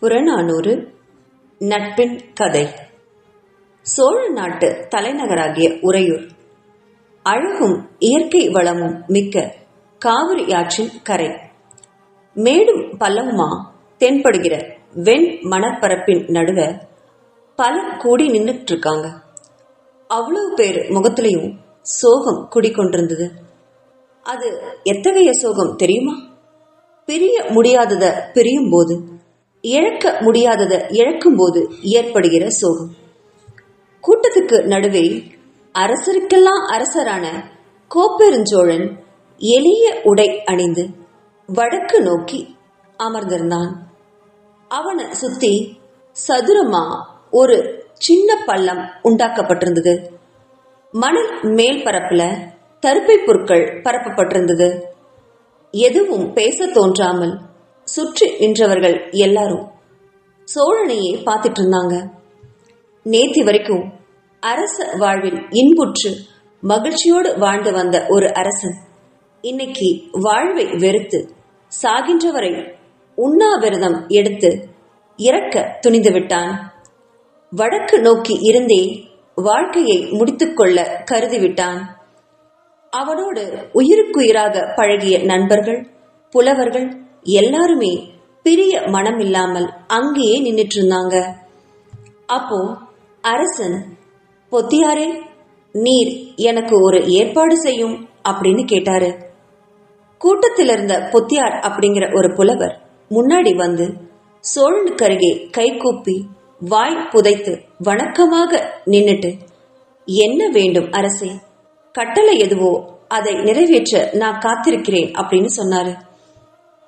புறநானூறு நட்பின் கதை. சோழ நாட்டு தலைநகராகிய உறையூர். அழகும் இயற்கை வளமும் மிக்க காவிரி ஆற்றின் கரை. மேடும் பள்ளமுமா தென்படுகிற வெண் மணற்பரப்பின் நடுவ பல கூடி நின்றுட்டு இருக்காங்க அவ்வளவு பேர் முகத்திலையும் சோகம் குடிக்கொண்டிருந்தது அது எத்தகைய சோகம் தெரியுமா? பிரிய முடியாதத பிரியும் போது இழக்க முடியாததை இழக்கும் போது ஏற்படுகிற சோகம். கூட்டத்துக்கு நடுவே அரசருக்கெல்லாம் அரசரான கோப்பெருஞ்சோழன் எளிய உடை அணிந்து வடக்கு நோக்கி அமர்ந்திருந்தான். அவனை சுத்தி சதுரமா ஒரு சின்ன பள்ளம் உண்டாக்கப்பட்டிருந்தது. மணல் மேல் பரப்புல தருப்பை பொருட்கள் பரப்பப்பட்டிருந்தது. எதுவும் பேச தோன்றாமல் சுற்றி நின்றவர்கள் எல்லாரும் சோழனையே பார்த்துட்டு இருந்தாங்க நேத்தி வரைக்கும் அரச வாழ்வில் இன்புற்று மகிழ்ச்சியோடு வாழ்ந்து வந்த ஒரு அரசன் இன்னைக்கு வாழ்வை வெறுத்து சாகின்றவரை உண்ணாவிரதம் எடுத்து இறக்க துணிந்து விட்டான். வடக்கு நோக்கி இருந்தே வாழ்க்கையை முடித்துக்கொள்ள கருதிவிட்டான் அவனோடு உயிருக்குயிராக பழகிய நண்பர்கள் புலவர்கள் எல்லாருமே பிரிய மனம் இல்லாமல் அங்கேயே நின்றுட்டு இருந்தாங்க அப்போ அரசன் பொத்தியாரே நீர் எனக்கு ஒரு ஏற்பாடு செய்யும் அப்படின்னு கேட்டாரு. கூட்டத்தில் இருந்த பொத்தியார் அப்படிங்கிற ஒரு புலவர் முன்னாடி வந்து சோழனுக்கு அருகே கை கூப்பி வாய் புதைத்து வணக்கமாக நின்னுட்டு என்ன வேண்டும் அரசே கட்டளை எதுவோ அதை நிறைவேற்ற நான் காத்திருக்கிறேன் அப்படின்னு சொன்னாரு.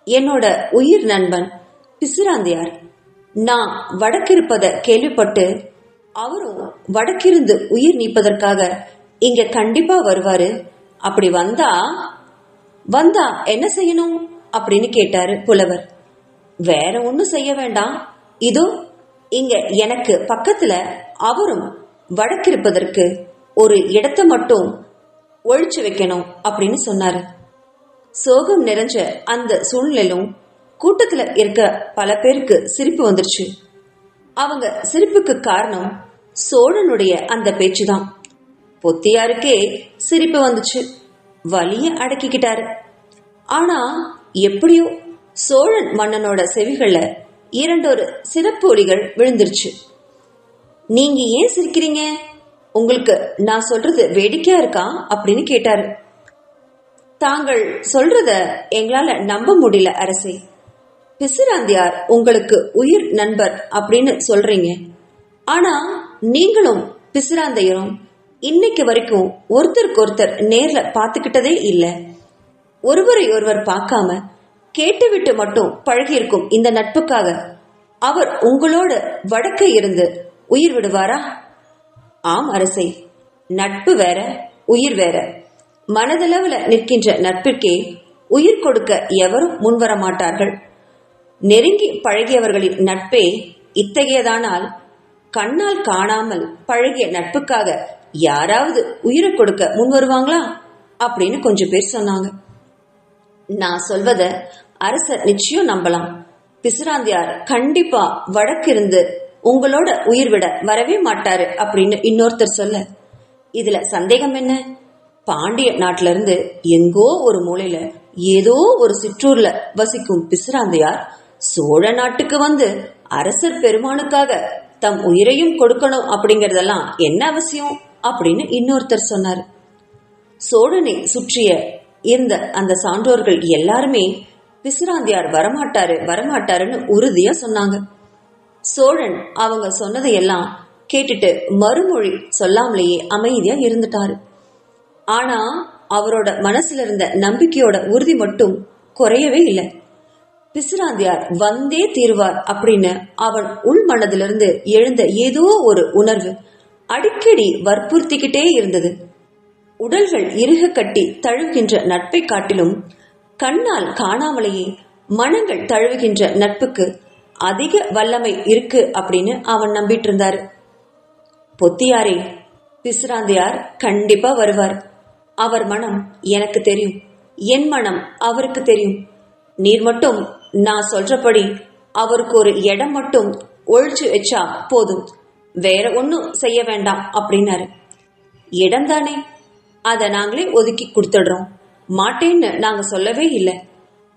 என்னோட உயிர் நண்பன் பிசுராந்தியார் நான் வடக்கிருப்பத கேள்விப்பட்டு அவரும் வடக்கிருந்து உயிர் நீப்பதற்காக இங்க கண்டிப்பா வருவாரு. அப்படி வந்தா வந்தா என்ன செய்யணும்? அப்படின்னு கேட்டாரு புலவர். வேற ஒண்ணும் செய்ய வேண்டாம். இதோ இங்க எனக்கு பக்கத்துல அவரும் வடக்கிருப்பதற்கு ஒரு இடத்தை மட்டும் ஒழிச்சு வைக்கணும் அப்படின்னு சொன்னாரு. சோகம் நிறைஞ்ச அந்த சூழ்நிலையிலும் கூட்டத்துல இருக்க பல பேருக்கு சிரிப்பு வந்துருச்சு. அவங்க சிரிப்புக்கு காரணம் சோழனுடைய அந்த பேச்சுதான். பொத்தியாருக்கே சிரிப்பு வந்துச்சு. வலிய அடக்கிக்கிட்டாரு. ஆனா எப்படியோ சோழன் மன்னனோட செவிகள்ல இரண்டொரு சிறப்பு ஒலிகள் விழுந்துருச்சு. நீங்க ஏன் சிரிக்கிறீங்க? உங்களுக்கு நான் சொல்றது வேடிக்கையா இருக்கா? அப்படின்னு கேட்டாரு. தாங்கள் சொல்றத எங்களால நம்ப முடியல அரசே. பிசுராந்தியார் உங்களுக்கு உயிர் நண்பர் அப்படின்னு சொல்றீங்க. ஆனா நீங்களும் பிசுராந்தையரும் இன்னைக்கு வரைக்கும் ஒருத்தருக்கு ஒருத்தர் நேர்ல பாத்துக்கிட்டதே இல்ல. ஒருவரை ஒருவர் பார்க்காம கேட்டுவிட்டு மட்டும் பழகியிருக்கும் இந்த நட்புக்காக. அவர் உங்களோட வடக்க இருந்து உயிர் விடுவாரா? ஆம் அரசை. நட்பு வேற உயிர் வேற. மனதளவுல நிற்கின்ற நட்பிற்கே உயிர் கொடுக்க எவரும் முன்வர மாட்டார்கள் நெருங்கி பழகியவர்களின் நட்பே இத்தகையதானால் கண்ணால் காணாமல் பழகிய நட்புக்காக யாராவது உயிரை கொடுக்க முன் வருவாங்களா அப்படின்னு கொஞ்சம் பேர் சொன்னாங்க. நான் சொல்வத அரசர் நிச்சயம் நம்பலாம். பிசுராந்தியார் கண்டிப்பா வடக்கிருந்து உங்களோட உயிர் விட வரவே மாட்டாரு அப்படின்னு இன்னொருத்தர் சொல்ல. இதுல சந்தேகம் என்ன? பாண்டிய நாட்டிலிருந்து எங்கோ ஒரு மூலையில ஏதோ ஒரு சிற்றூர்ல வசிக்கும் பிசுராந்தையார் சோழ நாட்டுக்கு வந்து அரசர் பெருமானுக்காக தம் உயிரையும் கொடுக்கணும் அப்படிங்கறதெல்லாம் என்ன அவசியம் அப்படின்னு இன்னொருத்தர் சொன்னார். சோழனை சுற்றிய இருந்த அந்த சான்றோர்கள் எல்லாருமே பிசுராந்தியார் வரமாட்டாரு வரமாட்டாருன்னு உறுதியா சொன்னாங்க. சோழன் அவங்க சொன்னதையெல்லாம் கேட்டுட்டு மறுமொழி சொல்லாமலேயே அமைதியா இருந்துட்டாரு. ஆனா அவரோட மனசுல இருந்த நம்பிக்கையோட உறுதி மட்டும் குறையவே இல்லை. பிசுராந்தியார் வந்தே தீர்வார் அப்படின்னு அவன் உள் மனதிலிருந்து எழுந்த ஏதோ ஒரு உணர்வு அடிக்கடி வற்புறுத்திக்கிட்டே இருந்தது. உடல்கள் இறுக கட்டி தழுவுகின்ற நட்பை காட்டிலும் கண்ணால் காணாமலேயே மனங்கள் தழுவுகின்ற நட்புக்கு அதிக வல்லமை இருக்கு அப்படின்னு அவன் நம்பிட்டு இருந்தாரு பொத்தியாரே பிசுராந்தியார் கண்டிப்பா வருவார். அவர் மனம் எனக்கு தெரியும். என் மனம் அவருக்கு தெரியும். நீர் மட்டும் நான் சொல்றபடி அவருக்கு ஒரு இடம் மட்டும் ஒழிச்சு வச்சா போதும். வேற ஒன்றும் செய்ய வேண்டாம் அப்படின்னாரு. இடம் தானே? அதை நாங்களே ஒதுக்கி கொடுத்துடுறோம். மாட்டேன்னு நாங்க சொல்லவே இல்லை.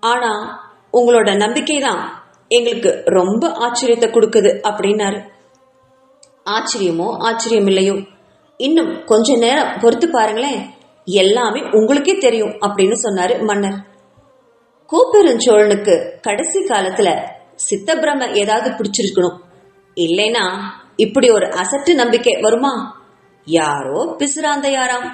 ஆனா உங்களோட நம்பிக்கை தான் எங்களுக்கு ரொம்ப ஆச்சரியத்தை கொடுக்குது அப்படின்னாரு. ஆச்சரியமோ ஆச்சரியம் இல்லையோ? இன்னும் கொஞ்ச நேரம் பொறுத்து பாருங்களேன். எல்லாமே உங்களுக்கே தெரியும் அப்படின்னு சொன்னாரு மன்னர். கோப்பெருஞ்சோழனுக்கு கடைசி காலத்துல சித்தப்பிரம ஏதாவது பிடிச்சிருக்கணும். இல்லைனா இப்படி ஒரு அசட்டு நம்பிக்கை வருமா? யாரோ பிசுராந்தையாராம்.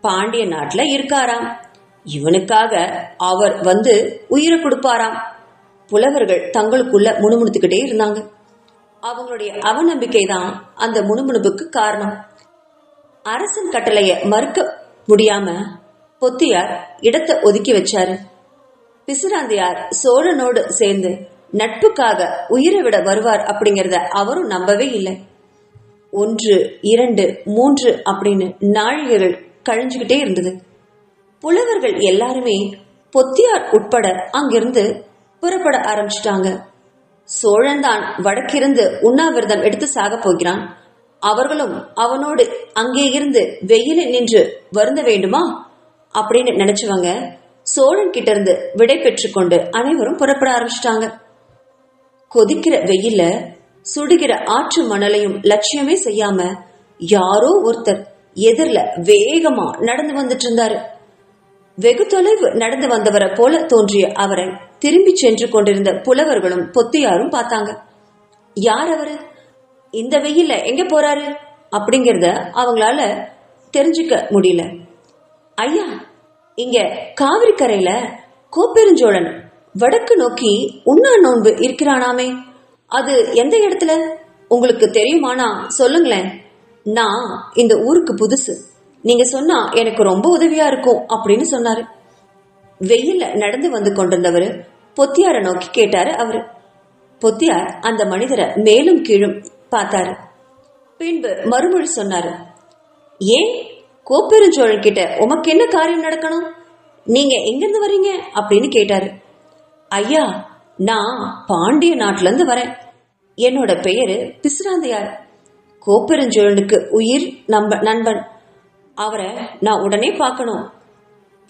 பாண்டிய நாட்டுல இருக்காராம். இவனுக்காக அவர் வந்து உயிரை கொடுப்பாராம். புலவர்கள் தங்களுக்குள்ள முணுமுணுத்துக்கிட்டே இருந்தாங்க. அவங்களுடைய அவநம்பிக்கை தான் அந்த முணுமுணுப்புக்கு காரணம். அரசன் கட்டளைய மறுக்க முடியாம பொத்தியார் இடத்தை ஒதுக்கி வச்சாரு. பிசுராந்தையார் சோழனோடு சேர்ந்து நட்புக்காக உயிரை விட வருவார் அப்படிங்கறத அவரும் நம்பவே இல்லை. ஒன்று இரண்டு மூன்று அப்படின்னு நாழிகைகள் கழிஞ்சுகிட்டே இருந்தது. புலவர்கள் எல்லாருமே பொத்தியார் உட்பட அங்கிருந்து புறப்பட ஆரம்பிச்சிட்டாங்க. சோழன்தான் வடக்கிருந்து உண்ணாவிரதம் எடுத்து சாக போகிறான். அவர்களும் அவனோடு அங்கே இருந்து வெயிலில் நின்று வருந்த வேண்டுமா? அப்படின்னு நினைச்சவங்க. சோழன் கிட்ட இருந்து விடை பெற்றுக்கொண்டு அனைவரும் புறப்பட ஆரம்பிச்சிட்டாங்க. கொதிக்கிற வெயில சுடுகிற ஆற்று மணலையும் லட்சியமே செய்யாம யாரோ ஒருத்தர் எதிரில வேகமா நடந்து வந்துட்டு இருந்தாரு. வெகு தொலைவு நடந்து வந்தவரை போல தோன்றிய அவரை திரும்பி சென்று கொண்டிருந்த புலவர்களும் பொத்தியாரும் பார்த்தாங்க. யார் அவரு? இந்த வெயில்ல எங்க போறாரு? அப்படிங்கறத அவங்களால தெரிஞ்சுக்க முடியல. ஐயா இங்க காவிரி கரையில கோப்பெருஞ்சோழன் வடக்கு நோக்கி உண்ணா நோன்பு இருக்கிறானாமே. அது எந்த இடத்துல? உங்களுக்கு தெரியுமானா? சொல்லுங்களேன். நான் இந்த ஊருக்கு புதுசு. நீங்க சொன்னா எனக்கு ரொம்ப உதவியா இருக்கும் அப்படின்னு சொன்னாரு. வெயில்ல நடந்து வந்து கொண்டிருந்தவர் பொத்தியார நோக்கி கேட்டாரு அவரு. பொத்தியார் அந்த மனிதரை மேலும் கீழும் பார்த்தாரு. பின்பு மறுமொழி சொன்னாரு ஏன் கோப்பெருஞ்சோழன் கிட்ட உமக்கு என்ன காரியம் நடக்கணும்? நீங்க எங்கிருந்து வரீங்க? அப்படின்னு கேட்டாரு. ஐயா நான் பாண்டிய நாட்டுல இருந்து வரேன். என்னோட பெயரு பிசுராந்தையார். கோப்பெருஞ்சோழனுக்கு உயிர் நம்ப நண்பன். அவரை நான் உடனே பார்க்கணும்.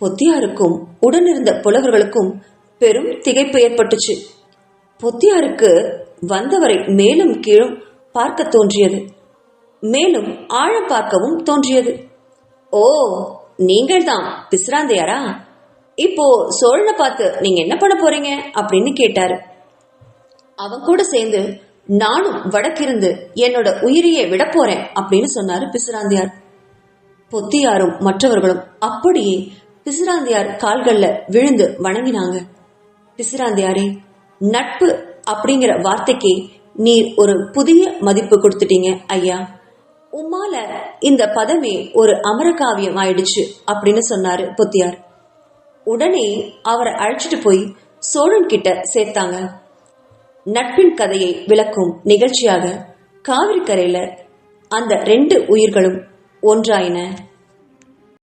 பொத்தியாருக்கும் உடனிருந்த புலவர்களுக்கும் பெரும் திகைப்பு ஏற்பட்டுச்சு. பொத்தியாருக்கு வந்தவரை மேலும் கீழும் பார்க்க தோன்றியது. மேலும் ஆழம் பார்க்கவும் தோன்றியது. ஓ நீங்கள் தான் இப்போ சோழனை பார்த்து நீங்க என்ன பண்ண போறீங்க? அப்படின்னு கேட்டாரு. அவன் கூட சேர்ந்து நானும் வடக்கிருந்து என்னோட உயிரையே விட போறேன் அப்படின்னு சொன்னாரு பிசுராந்தியார் பொத்தியாரும் மற்றவர்களும் அப்படியே பிசுராந்தியார் கால்கள்ல விழுந்து வணங்கினாங்க. பிசுராந்தியாரே நட்பு அப்படிங்கிற வார்த்தைக்கு நீர் ஒரு புதிய மதிப்பு கொடுத்துட்டீங்க ஐயா. உம்மால இந்த பதமே ஒரு அமரகாவியம் ஆயிடுச்சு அப்படின்னு சொன்னாரு பொத்தியார். உடனே அவரை அழைச்சிட்டு போய் சோழன் கிட்ட சேர்த்தாங்க. நட்பின் கதையை விளக்கும் நிகழ்ச்சியாக காவிரி கரையில அந்த ரெண்டு உயிர்களும் ஒன்றாயின.